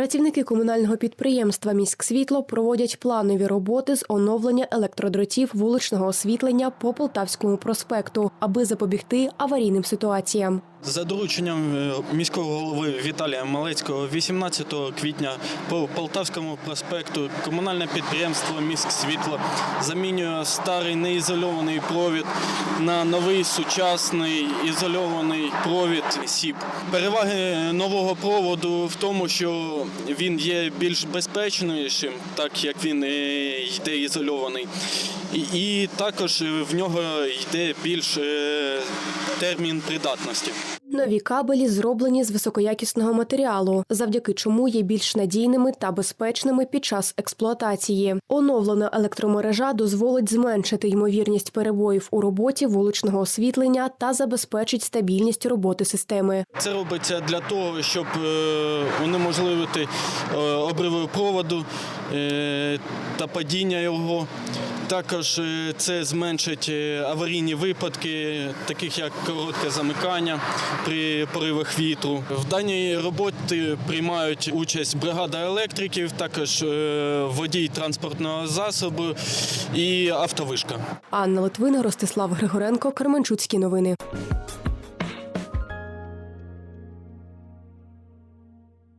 Працівники комунального підприємства «Міськсвітло» проводять планові роботи з оновлення електродротів вуличного освітлення по Полтавському проспекту, аби запобігти аварійним ситуаціям. За дорученням е, міського голови Віталія Малецького 18 квітня по Полтавському проспекту комунальне підприємство «Міськсвітло» замінює старий неізольований провід на новий сучасний ізольований провід СІП. Переваги нового проводу в тому, що він є більш безпечнішим, так як він йде ізольований. І, і також в нього йде більш е, термін придатності. Нові кабелі зроблені з високоякісного матеріалу, завдяки чому є більш надійними та безпечними під час експлуатації. Оновлена електромережа дозволить зменшити ймовірність перебоїв у роботі вуличного освітлення та забезпечить стабільність роботи системи. Це робиться для того, щоб е, унеможливити е, обриви проводу е, та падіння його. Також е, це зменшить е, аварійні випадки, таких як коротке замикання при поривах вітру. В даній роботі приймають участь бригада електриків, також е, водій транспортного засобу і автовишка. Анна Литвина, Ростислав Григоренко, Кременчуцькі новини.